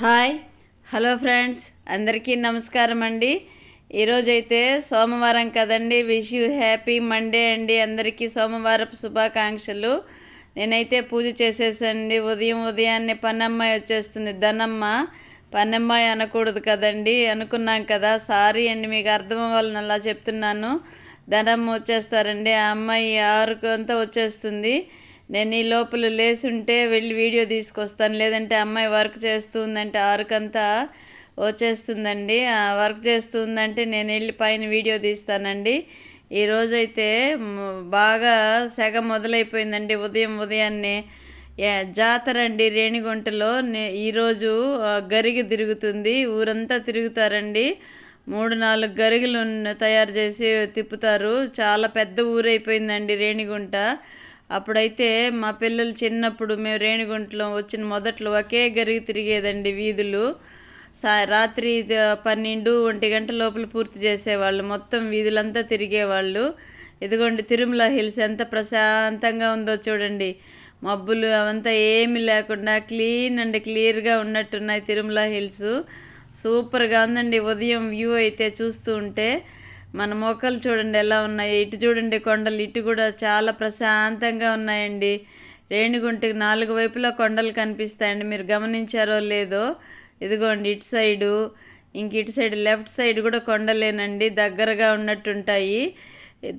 Hi hello friends అందరికీ నమస్కారం అండి. ఈరోజైతే సోమవారం కదండి. విష్ యూ హ్యాపీ మండే అండి. అందరికీ సోమవారపు శుభాకాంక్షలు. నేనైతే పూజ చేసేసండి. ఉదయం ఉదయాన్నే పన్నమ్మాయి వచ్చేస్తుంది. ధనమ్మ పన్నమ్మాయి అనకూడదు కదండి. అనుకున్నాం కదా. సారీ అండి మీకు అర్థం అవ్వాలని అలా చెప్తున్నాను. ధనమ్మ వచ్చేస్తారండి. ఆ అమ్మాయి ఆరుకు అంతా వచ్చేస్తుంది. నేను ఈ లోపల లేసుంటే వెళ్ళి వీడియో తీసుకొస్తాను. లేదంటే అమ్మాయి వర్క్ చేస్తుందంటే ఆరుకంతా వచ్చేస్తుందండి. వర్క్ చేస్తుందంటే నేను వెళ్ళి పైన వీడియో తీస్తానండి. ఈరోజైతే బాగా సెగ మొదలైపోయిందండి ఉదయం ఉదయాన్నే. జాతర అండి రేణిగుంటలో. నే- ఈరోజు గరిగి గరిగ తిరుగుతుంది. ఊరంతా తిరుగుతారండి. మూడు నాలుగు గరిగలు తయారు చేసి తిప్పుతారు. చాలా పెద్ద ఊరైపోయిందండి రేణిగుంట. అప్పుడైతే మా పిల్లలు చిన్నప్పుడు మేము రేణిగుంటలో వచ్చిన మొదట్లో ఒకే గరిగి తిరిగేదండి వీధులు. సా రాత్రి పన్నెండు ఒంటి గంట లోపల పూర్తి చేసేవాళ్ళు. మొత్తం వీధులంతా తిరిగేవాళ్ళు. ఇదిగోండి తిరుమల హిల్స్ ఎంత ప్రశాంతంగా ఉందో చూడండి. మబ్బులు అవంతా ఏమి లేకుండా క్లీన్ అండ్ క్లియర్గా ఉన్నట్టున్నాయి తిరుమల హిల్స్. సూపర్గా ఉందండి. ఉదయం వ్యూ అయితే చూస్తూ ఉంటే మన మోకాలు చూడండి ఎలా ఉన్నాయి ఇటు చూడండి కొండలు ఇటు కూడా చాలా ప్రశాంతంగా ఉన్నాయండి. రేణిగుంటకి నాలుగు వైపులా కొండలు కనిపిస్తాయండి. మీరు గమనించారో లేదో ఇదిగోండి ఇటు సైడు ఇంక ఇటు సైడ్ లెఫ్ట్ సైడ్ కూడా కొండలేనండి దగ్గరగా ఉన్నట్టుంటాయి.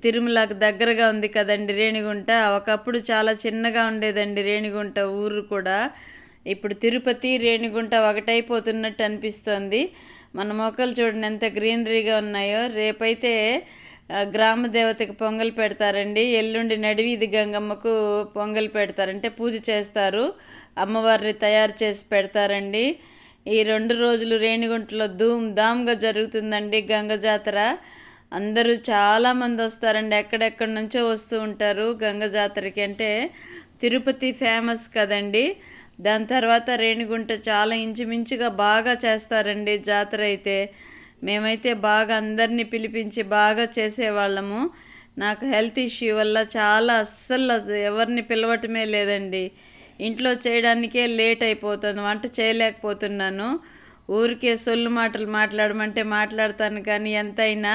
తిరుమలకు దగ్గరగా ఉంది కదండి రేణిగుంట. ఒకప్పుడు చాలా చిన్నగా ఉండేదండి రేణిగుంట ఊరు కూడా. ఇప్పుడు తిరుపతి రేణిగుంట ఒకటైపోతున్నట్టు అనిపిస్తోంది. మన మొక్కలు చూడండి ఎంత గ్రీనరీగా ఉన్నాయో. రేపైతే గ్రామ దేవతకి పొంగల్ పెడతారండి. ఎల్లుండి నడివీధి గంగమ్మకు పొంగల్ పెడతారంటే పూజ చేస్తారు. అమ్మవారిని తయారు చేసి పెడతారండి. ఈ రెండు రోజులు రేణిగుంటలో ధూమ్ ధామ్గా జరుగుతుందండి గంగ జాతర. అందరూ చాలామంది వస్తారండి. ఎక్కడెక్కడి నుంచో వస్తూ ఉంటారు గంగ జాతరకి. అంటే తిరుపతి ఫేమస్ కదండి. దాని తర్వాత రేణిగుంట చాలా ఇంచుమించుగా బాగా చేస్తారండి జాతర అయితే. మేమైతే బాగా అందరినీ పిలిపించి బాగా చేసేవాళ్ళము. నాకు హెల్త్ ఇష్యూ వల్ల చాలా అస్సలు ఎవరిని పిలవటమే లేదండి. ఇంట్లో చేయడానికే లేట్ అయిపోతుంది వంట చేయలేకపోతున్నాను. ఊరికే సొల్లు మాటలు మాట్లాడమంటే మాట్లాడతాను కానీ ఎంతైనా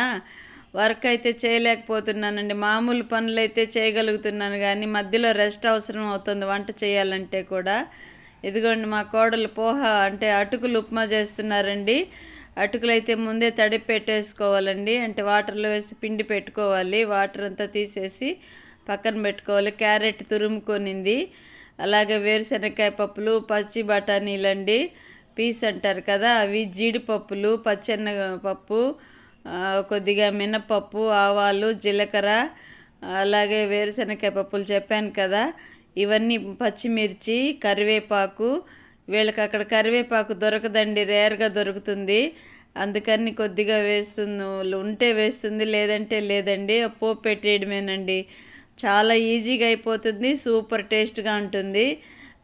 వర్క్ అయితే చేయలేకపోతున్నానండి. మామూలు పనులు అయితే చేయగలుగుతున్నాను కానీ మధ్యలో రెస్ట్ అవసరం అవుతుంది వంట చేయాలంటే కూడా. ఇదిగోండి మా కోడలు పోహ అంటే అటుకులు ఉప్మా చేస్తున్నారండి. అటుకులు అయితే ముందే తడిపి పెట్టేసుకోవాలండి. అంటే వాటర్లో వేసి పిండి పెట్టుకోవాలి. వాటర్ అంతా తీసేసి పక్కన పెట్టుకోవాలి. క్యారెట్ తురుముకొనింది. అలాగే వేరుశనగకాయ పప్పులు పచ్చి బఠానీలండి. పీస్ అంటారు కదా అవి జీడిపప్పులు పచ్చెన్న పప్పు కొద్దిగా మినపప్పు ఆవాలు జీలకర్ర అలాగే వేరుశనగకాయ పప్పులు చెప్పాను కదా. ఇవన్నీ పచ్చిమిర్చి కరివేపాకు. వీళ్ళకి అక్కడ కరివేపాకు దొరకదండి రేర్గా దొరుకుతుంది. అందుకని కొద్దిగా వేస్తుంది ఉంటే వేస్తుంది లేదంటే లేదండి. పోపు పెట్టేయడమేనండి. చాలా ఈజీగా అయిపోతుంది సూపర్ టేస్ట్గా ఉంటుంది.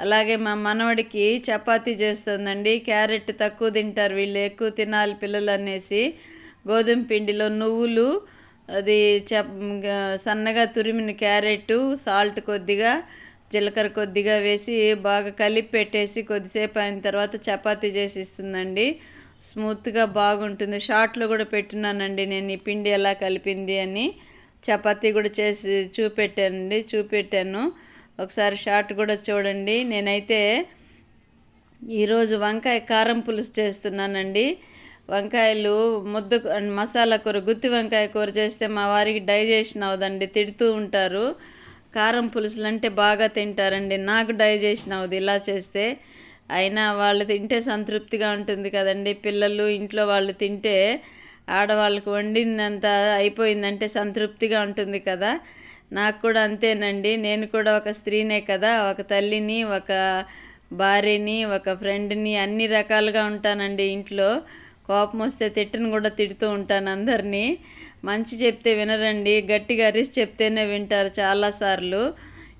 అలాగే మా మనవడికి చపాతీ చేస్తుందండి. క్యారెట్ తక్కువ తింటారు వీళ్ళు ఎక్కువ తినాలి పిల్లలు అనేసి. గోధుమ పిండిలో నువ్వులు అది చ సన్నగా తురిమిన క్యారెట్ సాల్ట్ కొద్దిగా. జీలకర్ర కొద్దిగా వేసి బాగా కలిపి పెట్టేసి కొద్దిసేపు అయిన తర్వాత చపాతీ చేసి ఇస్తుందండి. స్మూత్గా బాగుంటుంది. షార్ట్లో కూడా పెట్టున్నానండి నేను ఈ పిండి ఎలా కలిపింది అని. చపాతీ కూడా చేసి చూపెట్టానండి చూపెట్టాను. ఒకసారి షార్ట్ కూడా చూడండి. నేనైతే ఈరోజు వంకాయ కారం పులుసు చేస్తున్నానండి. వంకాయలు ముద్ద మసాలా కూర గుత్తి వంకాయ కూర చేస్తే మా వారికి డైజెషన్ అవ్వదండి తిడుతూ ఉంటారు. కారం పులుసులు అంటే బాగా తింటారండి. నాకు డైజెషన్ అవ్వదు ఇలా చేస్తే అయినా వాళ్ళు తింటే సంతృప్తిగా ఉంటుంది కదండి. పిల్లలు ఇంట్లో వాళ్ళు తింటే ఆడవాళ్ళకు వండిందంతా అయిపోయిందంటే సంతృప్తిగా ఉంటుంది కదా. నాకు కూడా అంతేనండి. నేను కూడా ఒక స్త్రీనే కదా. ఒక తల్లిని ఒక భార్యని ఒక ఫ్రెండ్ని అన్ని రకాలుగా ఉంటానండి ఇంట్లో. కోపం వస్తే తిట్టను కూడా తిడుతూ ఉంటాను అందరినీ. మంచి చెప్తే వినరండి గట్టిగా అరిసి చెప్తేనే వింటారు చాలాసార్లు.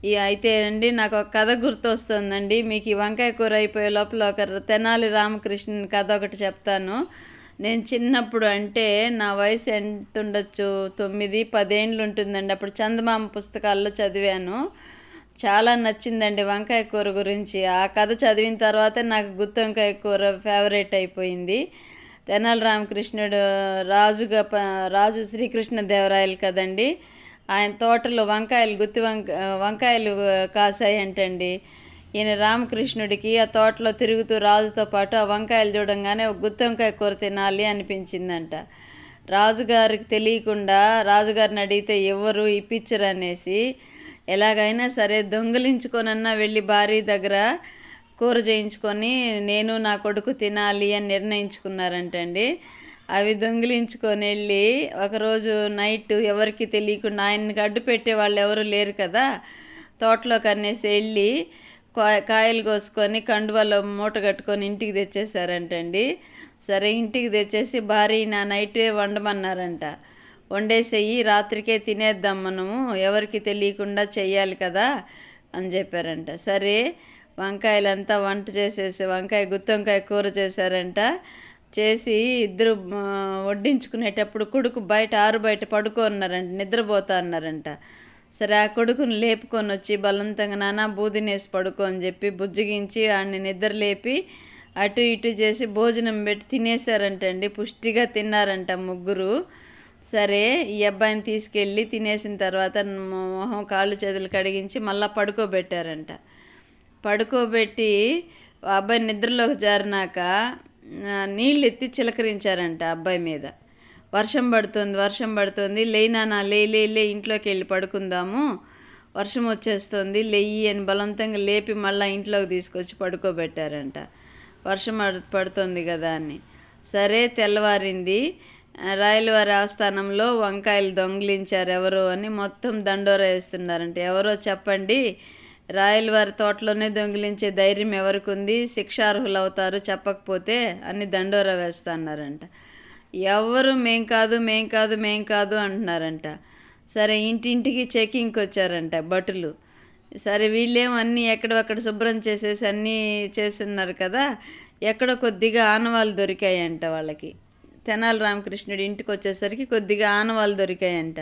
ఈ అయితే అండి నాకు ఒక కథ గుర్తొస్తుందండి. మీకు ఈ వంకాయ కూర అయిపోయే లోపల ఒక తెనాలి రామకృష్ణ కథ ఒకటి చెప్తాను. నేను చిన్నప్పుడు అంటే నా వయసు ఎంత ఉండొచ్చు తొమ్మిది పదేండ్లు ఉంటుందండి. అప్పుడు చందమామ పుస్తకాల్లో చదివాను. చాలా నచ్చిందండి వంకాయ కూర గురించి. ఆ కథ చదివిన తర్వాత నాకు గుత్తి వంకాయ కూర ఫేవరెట్ అయిపోయింది. తెనాలి రామకృష్ణుడు రాజుగా ప రాజు శ్రీకృష్ణదేవరాయలు కదండి. ఆయన తోటలో వంకాయలు గుత్తి వంక వంకాయలు కాసాయంటండి ఈయన రామకృష్ణుడికి ఆ తోటలో తిరుగుతూ రాజుతో పాటు ఆ వంకాయలు చూడంగానే ఒక గుత్తి వంకాయ కూర తినాలి అనిపించిందంట. రాజుగారికి తెలియకుండా రాజుగారిని అడిగితే ఎవరు ఇప్పించరు అనేసి ఎలాగైనా సరే దొంగిలించుకొనన్నా వెళ్ళి భార్య దగ్గర కూర చేయించుకొని నేను నా కొడుకు తినాలి అని నిర్ణయించుకున్నారంటండి. అవి దొంగిలించుకొని వెళ్ళి ఒకరోజు నైట్ ఎవరికి తెలియకుండా ఆయనకి అడ్డు పెట్టే వాళ్ళు ఎవరు లేరు కదా. తోటలో కనేసి వెళ్ళి కాయలు కోసుకొని కండువాలో మూట కట్టుకొని ఇంటికి తెచ్చేసారంటండి సరే ఇంటికి తెచ్చేసి భారీ నా నైటే వండమన్నారంట. వండేసేయి రాత్రికే తినేద్దాం మనము ఎవరికి తెలియకుండా చెయ్యాలి కదా అని చెప్పారంట. సరే వంకాయలంతా వంట చేసేసి వంకాయ గుత్తి వంకాయ కూర చేశారంట. చేసి ఇద్దరు వడ్డించుకునేటప్పుడు కొడుకు బయట ఆరు బయట పడుకో అన్నారంట నిద్రపోతా అన్నారంట. సరే ఆ కొడుకుని లేపుకొని వచ్చి బలవంతంగా నానా బూదినేసి పడుకో అని చెప్పి బుజ్జగించి ఆడిని నిద్ర లేపి అటు ఇటు చేసి భోజనం పెట్టి తినేసారంటండి పుష్టిగా తిన్నారంట ముగ్గురు. సరే ఈ అబ్బాయిని తీసుకెళ్ళి తినేసిన తర్వాత మొహం కాళ్ళు చేతులు కడిగించి మళ్ళీ పడుకోబెట్టారంట. పడుకోబెట్టి అబ్బాయి నిద్రలోకి జారినాక నీళ్ళు ఎత్తి చిలకరించారంట అబ్బాయి మీద. వర్షం పడుతుంది వర్షం పడుతుంది. లేనానా లే లే లే ఇంట్లోకి వెళ్ళి పడుకుందాము. వర్షం వచ్చేస్తుంది. లెయ్యి అని బలవంతంగా లేపి మళ్ళీ ఇంట్లోకి తీసుకొచ్చి పడుకోబెట్టారంట. వర్షం పడు- పడుతుంది కదా అని. సరే తెల్లవారింది. రాయలవారి ఆస్థానంలో వంకాయలు దొంగిలించారు ఎవరు అని మొత్తం దండోరా వేస్తున్నారంట. ఎవరో చెప్పండి రాయలవారి తోటలోనే దొంగిలించే ధైర్యం ఎవరికి శిక్షార్హులు అవుతారు చెప్పకపోతే అని దండోరా వేస్తున్నారంట. ఎవరు మేం కాదు మేం కాదు మేం కాదు అంటున్నారంట. సరే ఇంటింటికి చెకింగ్కి వచ్చారంట భటులు. సరే వీళ్ళేమో అన్నీ ఎక్కడొక్కడ శుభ్రం చేసేసి అన్నీ చేస్తున్నారు కదా ఎక్కడో కొద్దిగా ఆనవాళ్ళు దొరికాయంట వాళ్ళకి. తెనాలి రామకృష్ణుడి ఇంటికి వచ్చేసరికి కొద్దిగా ఆనవాళ్ళు దొరికాయంట.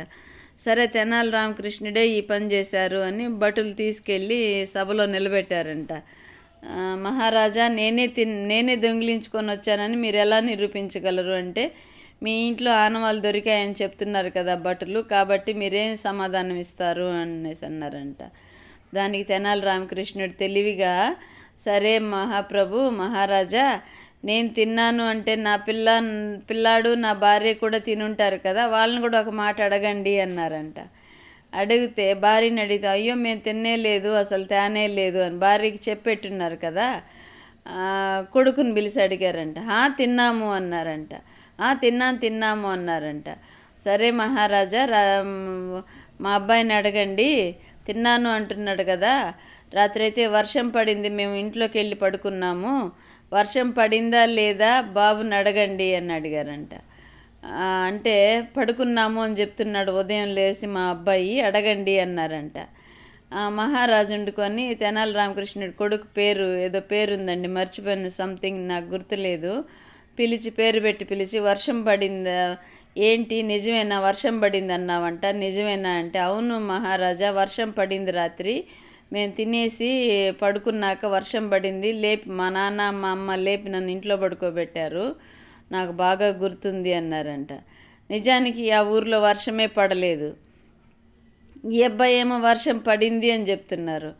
సరే తెనాలి రామకృష్ణుడే ఈ పని చేశారు అని భటులు తీసుకెళ్ళి సభలో నిలబెట్టారంట. మహారాజా నేనే తిన్ నేనే దొంగిలించుకొని వచ్చానని మీరు ఎలా నిరూపించగలరు అంటే మీ ఇంట్లో ఆనవాళ్ళు దొరికాయని చెప్తున్నారు కదా భటులు కాబట్టి మీరేం సమాధానం ఇస్తారు అనేసి అన్నారంట. దానికి తెనాలి రామకృష్ణుడు తెలివిగా సరే మహాప్రభు మహారాజా నేను తిన్నాను అంటే నా పిల్ల పిల్లాడు నా భార్య కూడా తినుంటారు కదా వాళ్ళని కూడా ఒక మాట అడగండి అన్నారంట. అడిగితే భార్యని అడిగితే అయ్యో మేము తినేలేదు అసలు తేనే లేదు అని భార్యకి చెప్పెట్టున్నారు కదా కొడుకుని పిలిచి అడిగారంట. తిన్నాము అన్నారంట. తిన్నాను తిన్నాము అన్నారంట. సరే మహారాజా రా మా అబ్బాయిని అడగండి తిన్నాను అంటున్నాడు కదా రాత్రి అయితే వర్షం పడింది మేము ఇంట్లోకి వెళ్ళి పడుకున్నాము వర్షం పడిందా లేదా బాబుని అడగండి అని అడిగారంట. అంటే పడుకున్నాము అని చెప్తున్నాడు ఉదయం లేచి మా అబ్బాయి అడగండి అన్నారంట. మహారాజు వండుకొని తెనాలి రామకృష్ణుడి కొడుకు పేరు ఏదో పేరుందండి మర్చిపోయిన సంథింగ్ నాకు గుర్తులేదు. పిలిచి పేరు పెట్టి పిలిచి వర్షం పడిందా ఏంటి నిజమేనా వర్షం పడింది అన్నావంట నిజమేనా అంటే అవును మహారాజా వర్షం పడింది రాత్రి. మేము తినేసి పడుకున్నాక వర్షం పడింది. లేపి మా నాన్న మా అమ్మ లేపి నన్ను ఇంట్లో పడుకోబెట్టారు. నాకు బాగా గుర్తుంది అన్నారంట. నిజానికి ఆ ఊర్లో వర్షమే పడలేదు. ఈ అబ్బాయి ఏమో వర్షం పడింది అని చెప్తున్నారు.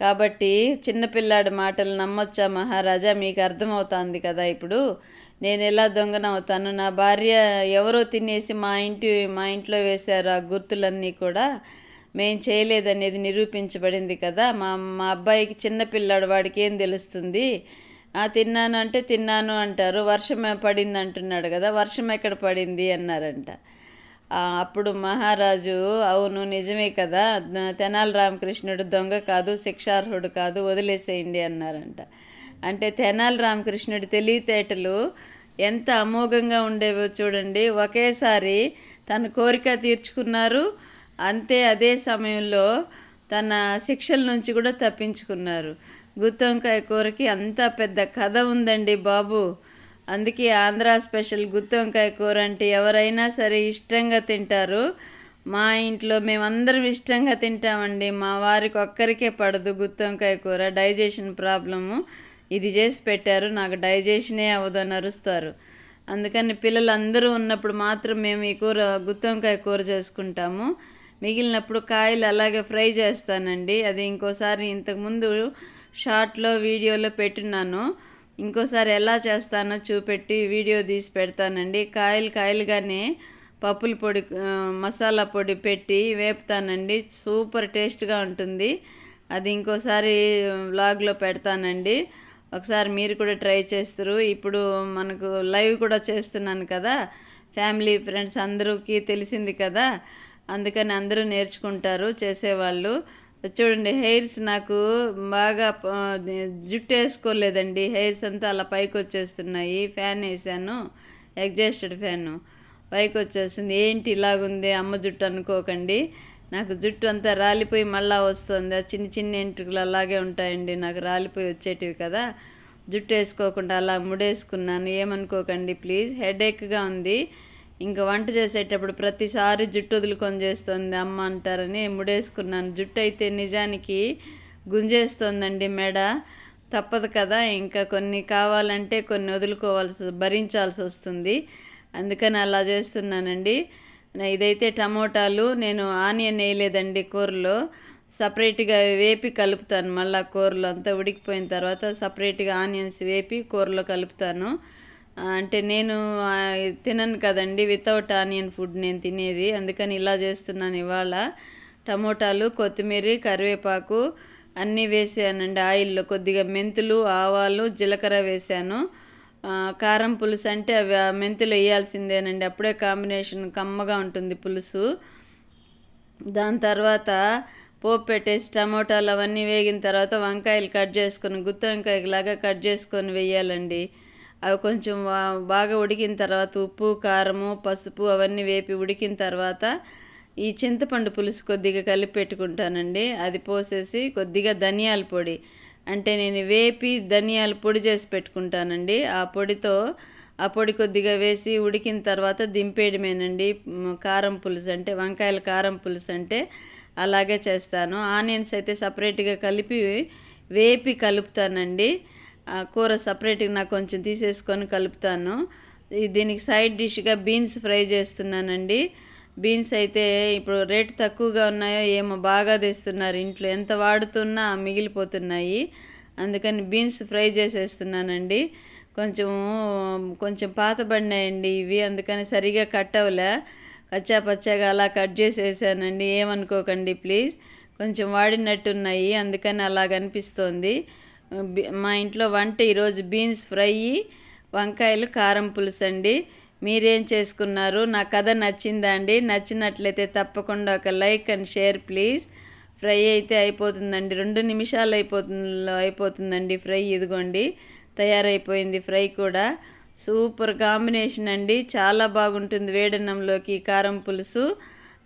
కాబట్టి చిన్నపిల్లాడి మాటలు నమ్మొచ్చా మహారాజా? మీకు అర్థమవుతుంది కదా ఇప్పుడు. నేను ఎలా దొంగనవుతాను? నా భార్య ఎవరో తినేసి మా ఇంటి మా ఇంట్లో వేశారు ఆ గుర్తులన్నీ కూడా. మేం చేయలేదనేది నిరూపించబడింది కదా. మా మా అబ్బాయికి చిన్నపిల్లాడు వాడికి ఏం తెలుస్తుంది? ఆ తిన్నాను అంటే తిన్నాను అంటారు. వర్షం పడింది అంటున్నాడు కదా వర్షం ఎక్కడ పడింది అన్నారంట. అప్పుడు మహారాజు అవును నిజమే కదా తెనాలి రామకృష్ణుడు దొంగ కాదు శిక్షార్హుడు కాదు వదిలేసేయండి అన్నారంట. అంటే తెనాలి రామకృష్ణుడి తెలివితేటలు ఎంత అమోఘంగా ఉండేవో చూడండి. ఒకేసారి తన కోరిక తీర్చుకున్నారు. అంతే అదే సమయంలో తన శిక్షల నుంచి కూడా తప్పించుకున్నారు. గుత్తొంకాయ కూరకి అంత పెద్ద కథ ఉందండి బాబు. అందుకే ఆంధ్ర స్పెషల్ గుత్తొంకాయ కూర అంటే ఎవరైనా సరే ఇష్టంగా తింటారు. మా ఇంట్లో మేమందరం ఇష్టంగా తింటామండి. మా వారికి ఒక్కరికే పడదు గుత్తొంకాయ కూర. Digestion problem. ఇది చేసి పెట్టారు. నాకు డైజెషనే అవ్వదు అని అరుస్తారు. అందుకని పిల్లలు అందరూ ఉన్నప్పుడు మాత్రం మేము ఈ కూర గుత్తొంకాయ కూర చేసుకుంటాము. మిగిలినప్పుడు కాయలు అలాగే ఫ్రై చేస్తానండి. అది ఇంకోసారి ఇంతకుముందు షార్ట్లో వీడియోలో పెట్టినాను. ఇంకోసారి ఎలా చేస్తానో చూపెట్టి వీడియో తీసి పెడతానండి. కాయలు కాయలుగానే పప్పుల పొడి మసాలా పొడి పెట్టి వేపుతానండి. సూపర్ టేస్ట్గా ఉంటుంది. అది ఇంకోసారి వ్లాగ్లో పెడతానండి. ఒకసారి మీరు కూడా ట్రై చేస్తారు. ఇప్పుడు మనకు లైవ్ కూడా చేస్తున్నాను కదా. ఫ్యామిలీ ఫ్రెండ్స్ అందరికీ తెలిసింది కదా. అందుకని అందరూ నేర్చుకుంటారు చేసేవాళ్ళు. చూడండి హెయిర్స్ నాకు బాగా జుట్టు వేసుకోలేదండి. హెయిర్స్ అంతా అలా పైకి వచ్చేస్తున్నాయి ఫ్యాన్ వేసాను ఎగ్జాస్టెడ్ ఫ్యాను పైకి వచ్చేస్తుంది ఏంటి ఇలాగుంది అమ్మ జుట్టు అనుకోకండి. నాకు జుట్టు అంతా రాలిపోయి మళ్ళా వస్తుంది. ఆ చిన్న చిన్న ఎంట్రుకలు అలాగే ఉంటాయండి. నాకు రాలిపోయి వచ్చేటివి కదా. జుట్టు వేసుకోకుండా అలా ముడేసుకున్నాను. ఏమనుకోకండి ప్లీజ్. హెడేక్గా ఉంది. ఇంకా వంట చేసేటప్పుడు ప్రతిసారి జుట్టు వదులుకొని చేస్తుంది అమ్మ అంటారని ముడేసుకున్నాను. జుట్టు అయితే నిజానికి గుంజేస్తుందండి మెడ. తప్పదు కదా ఇంకా కొన్ని కావాలంటే కొన్ని వదులుకోవాల్సి భరించాల్సి వస్తుంది. అందుకని అలా చేస్తున్నానండి. ఇదైతే టమోటాలు నేను ఆనియన్ వేయలేదండి కూరలో. సపరేట్గా వేపి కలుపుతాను. మళ్ళీ కూరలో అంతా ఉడికిపోయిన తర్వాత సపరేట్గా ఆనియన్స్ వేపి కూరలో కలుపుతాను. అంటే నేను తినను కదండి వితౌట్ ఆనియన్ ఫుడ్ నేను తినేది. అందుకని ఇలా చేస్తున్నాను ఇవాళ. టమోటాలు కొత్తిమీర కరివేపాకు అన్నీ వేసానండి. ఆయిల్లో కొద్దిగా మెంతులు ఆవాలు జీలకర్ర వేసాను. కారం పులుసు అంటే అవి మెంతులు వేయాల్సిందేనండి. అప్పుడే కాంబినేషన్ కమ్మగా ఉంటుంది పులుసు. దాని తర్వాత పోపు పెట్టేసి టమోటాలు అవన్నీ వేగిన తర్వాత వంకాయలు కట్ చేసుకొని గుత్తి వంకాయలాగా కట్ చేసుకొని వేయాలండి. అవి కొంచెం బాగా ఉడికిన తర్వాత ఉప్పు కారము పసుపు అవన్నీ వేపి ఉడికిన తర్వాత ఈ చింతపండు పులుసు కొద్దిగా కలిపి పెట్టుకుంటానండి. అది పోసేసి కొద్దిగా ధనియాల పొడి అంటే నేను వేపి ధనియాల పొడి చేసి పెట్టుకుంటానండి. ఆ పొడితో ఆ పొడి కొద్దిగా వేసి ఉడికిన తర్వాత దింపేయడమేనండి. కారం పులుసు అంటే వంకాయల కారం పులుసు అంటే అలాగే చేస్తాను. ఆనియన్స్ అయితే సపరేట్గా కలిపి వేపి కలుపుతానండి. కూర సపరేట్గా నాకు కొంచెం తీసేసుకొని కలుపుతాను. దీనికి సైడ్ డిష్గా బీన్స్ ఫ్రై చేస్తున్నానండి. బీన్స్ అయితే ఇప్పుడు రేట్ తక్కువగా ఉన్నాయో ఏమో బాగా తెస్తున్నారు ఇంట్లో. ఎంత వాడుతున్నా మిగిలిపోతున్నాయి. అందుకని బీన్స్ ఫ్రై చేసేస్తున్నానండి. కొంచెం కొంచెం పాతబడినాయండి ఇవి. అందుకని సరిగా కట్ అవ్వలే. కచ్చా పచ్చాగా అలా కట్ చేసేసానండి. ఏమనుకోకండి ప్లీజ్. కొంచెం వాడినట్టున్నాయి. అందుకని అలా కనిపిస్తోంది మా ఇంట్లో వంట ఈరోజు బీన్స్ ఫ్రై వంకాయలు కారం పులుసు అండి. మీరేం చేసుకున్నారు? నా కథ నచ్చిందా అండి? నచ్చినట్లయితే తప్పకుండా ఒక like and share please. Fry అయితే అయిపోతుందండి. రెండు నిమిషాలు అయిపోతుంది అయిపోతుందండి ఫ్రై ఇదిగోండి. తయారైపోయింది ఫ్రై కూడా. సూపర్ కాంబినేషన్ అండి. చాలా బాగుంటుంది వేడన్నంలోకి కారం పులుసు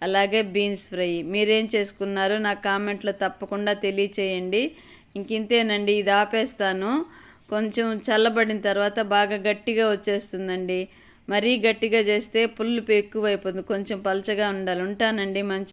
అలాగే బీన్స్ ఫ్రై. మీరేం చేసుకున్నారు? నా కామెంట్లో తప్పకుండా తెలియచేయండి. ఇంకింతేనండి ఇది ఆపేస్తాను. కొంచెం చల్లబడిన తర్వాత బాగా గట్టిగా వచ్చేస్తుందండి. మరీ గట్టిగా చేస్తే పుల్లుపు ఎక్కువ అయిపోతుంది కొంచెం పలచగా ఉండాలి. ఉంటానండి మంచి